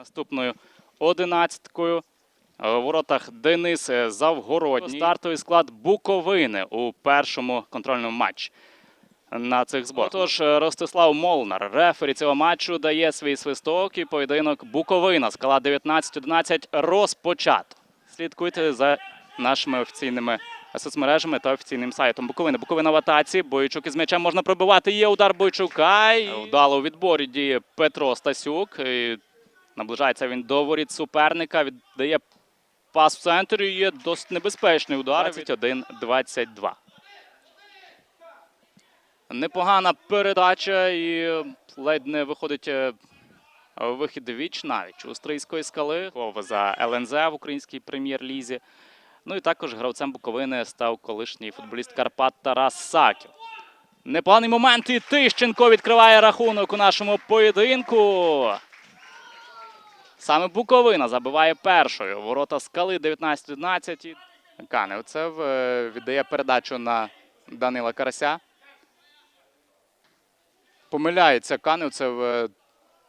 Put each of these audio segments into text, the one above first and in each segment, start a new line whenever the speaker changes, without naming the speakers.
Наступною одинадцяткою е, в воротах Денис е, Завгородній. Стартовий склад Буковини у першому контрольному матчі на цих зборах. Тож е, Ростислав Молнар, рефері цього матчу, дає свій свисток і поєдинок Буковина. Скала 19-11 розпочато. Слідкуйте за нашими офіційними соцмережами та офіційним сайтом Буковини. Буковина в атаці. Бойчук із м'ячем можна пробивати. Є удар Бойчука. І вдало у відборі діє Петро Стасюк. І наближається він до воріт суперника. Віддає пас в центрі. і Є досить небезпечний удар. 21-22. Непогана передача і ледь не виходить е, вихід віч навіть у Стрийської скали за ЛНЗ в українській прем'єр-лізі. Ну і також гравцем Буковини став колишній футболіст Карпат Тарас Саків. Непоганий момент і Тищенко відкриває рахунок у нашому поєдинку. Саме Буковина забиває першою. Ворота скали 19-11. І Каневцев е, віддає передачу на Данила Карася. Помиляється Каневцев.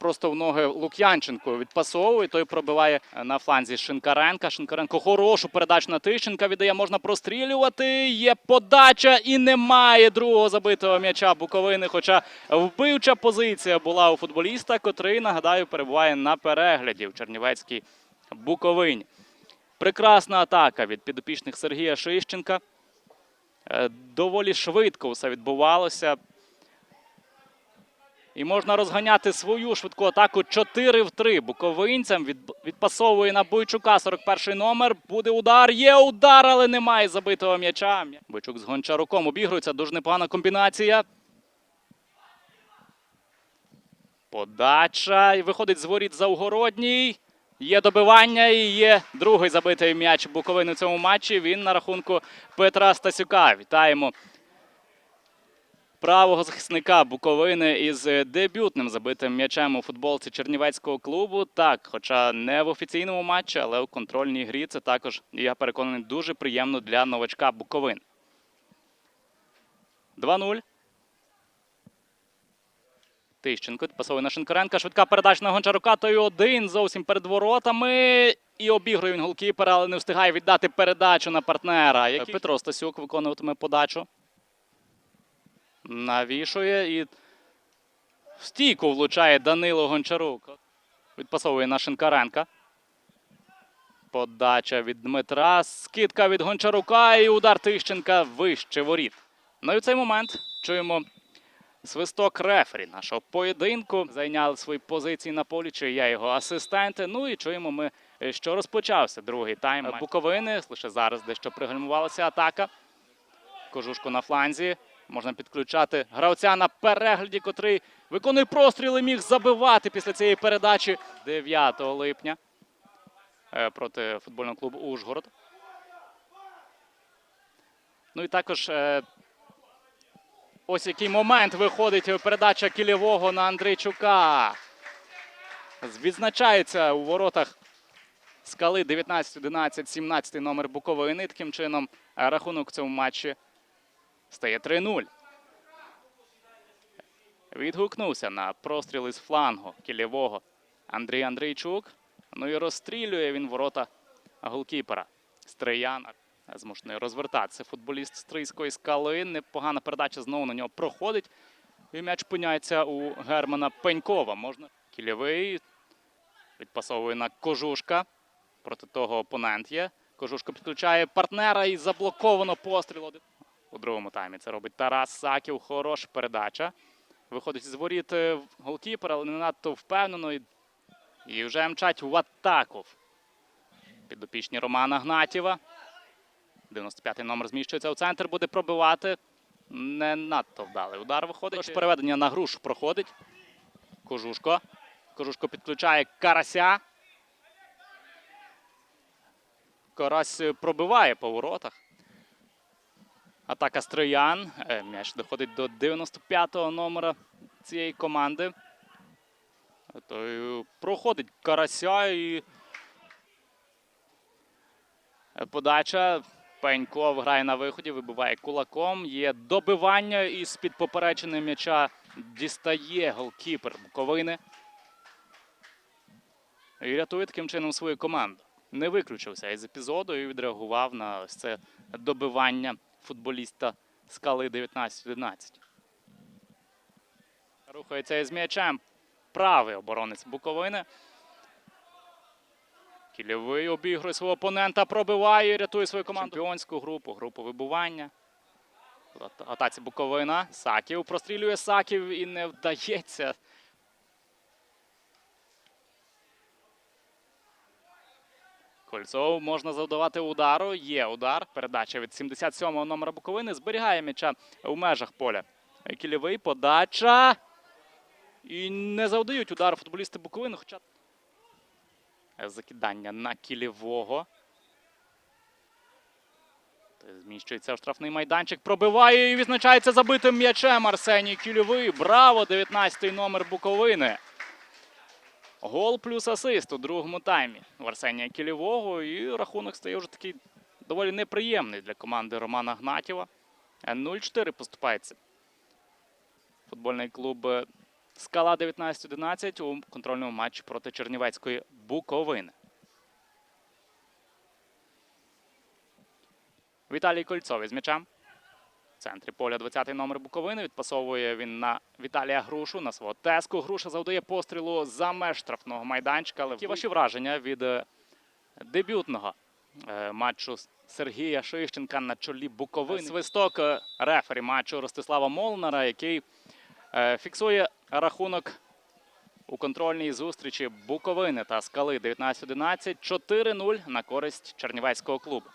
Просто в ноги Лук'янченко відпасовує, той пробиває е, на фланзі Шинкаренка. Шинкаренко хорошу передачу на Тищенка віддає, можна прострілювати. Є подача і немає другого забитого м'яча Буковини. Хоча вбивча позиція була у футболіста, котрий, нагадаю, перебуває на перегляді в Чернівецькій Буковині. Прекрасна атака від підопічних Сергія Шищенка. Е, Доволі швидко все відбувалося. І можна розганяти свою швидку атаку 4 в 3 буковинцям. Від, відпасовує на Бойчука 41 номер. Буде удар. Є удар, але немає забитого м'яча. Бойчук з Гончаруком обігрується. Дуже непогана комбінація. Подача. Виходить з воріт Завгородній. Є добивання і є другий забитий м'яч Буковини у цьому матчі. Він на рахунку Петра Стасюка. Вітаємо правого захисника Буковини із е, дебютним забитим м'ячем у футболці Чернівецького клубу. Так, хоча не в офіційному матчі, але у контрольній грі це також, я переконаний, дуже приємно для новачка Буковин. 2-0. Тищенко пасовує на Шинкаренка. Швидка передача на Гончарука. Той один зовсім перед воротами. І обігрує він голкіпера, але не встигає віддати передачу на партнера. Який... Петро Стасюк виконуватиме подачу. Навішує і в стійку влучає Данило Гончарук. Відпасовує на Шинкаренка. Подача від Дмитра. Скидка від Гончарука і удар Тищенка вище воріт. Ну і в цей момент чуємо свисток рефері нашого поєдинку. Зайняли свої позиції на полі, чи я його асистенти. Ну і чуємо ми, е, що розпочався другий тайм Буковини. Лише зараз дещо пригальмувалася атака. Кожушко на фланзі. Можна підключати гравця на перегляді, котрий виконує простріли, міг забивати після цієї передачі 9 липня е, проти футбольного клубу Ужгород. Ну і також е, ось який момент виходить передача кільового на Андрійчука. Відзначається у воротах скали 19-11, 17 номер Буковини. Таким чином е, рахунок в цьому матчі стає 3-0. Відгукнувся на простріл із флангу кілєвого Андрій Андрійчук. Ну і розстрілює він ворота голкіпера Стрияна. Змушений розвертатися. Футболіст Стрийської скали. Непогана передача знову на нього проходить. І м'яч пиняється у Германа Пенькова. Можна кільєвий відпасовує на кожушка. Проти того опонент є. Кожушко підключає партнера і заблоковано постріл. У другому таймі це робить Тарас Саків. Хороша передача. Виходить з воріт е, голкіпер, але не надто впевнено. І, вже мчать в атаку. Підопічні Романа Гнатєва. 95-й номер зміщується у центр, буде пробивати. Не надто вдалий удар виходить. Тож переведення на груш проходить. Кожушко. Кожушко підключає Карася. Карась пробиває по воротах. Атака Строян. Е, М'яч доходить до 95-го номера цієї команди. Той проходить Карася і Е, подача. Пеньков грає на виході, вибиває кулаком. Є добивання і з-під поперечини м'яча дістає голкіпер Буковини. і рятує таким чином свою команду. Не виключився із епізоду і відреагував на це добивання футболіста скали 19-11. Рухається із м'ячем правий оборонець Буковини. Кільовий обігрує свого опонента, пробиває і рятує свою команду. Чемпіонську групу, групу вибування. Ат- Атаці Буковина. Саків прострілює Саків і не вдається. Кольцов можна завдавати удару. Є удар. Передача від 77-го номера Буковини. Зберігає м'яча у межах поля. Кільовий подача. І не завдають удару футболісти Буковини, хоча закидання на кілєвого. Зміщується в штрафний майданчик, пробиває і відзначається забитим м'ячем Арсеній Кільовий. Браво! 19-й номер Буковини. Гол плюс асист у другому таймі в Арсенія Кілєвого. І рахунок стає вже такий доволі неприємний для команди Романа Гнатєва. 0-4 поступається. Футбольний клуб е, Скала 19-11 у контрольному матчі проти Чернівецької Буковини. Віталій Кольцов із м'ячем. Центрі поля 20-й номер Буковини. Відпасовує він на Віталія Грушу, на свого теску. Груша завдає пострілу за меж штрафного майданчика. Але які ваші враження від е, дебютного е, матчу Сергія Шищенка на чолі Буковини? Свисток е, рефері матчу Ростислава Молнара, який фіксує рахунок у контрольній зустрічі Буковини та Скали 19-11 4-0 на користь Чернівецького клубу.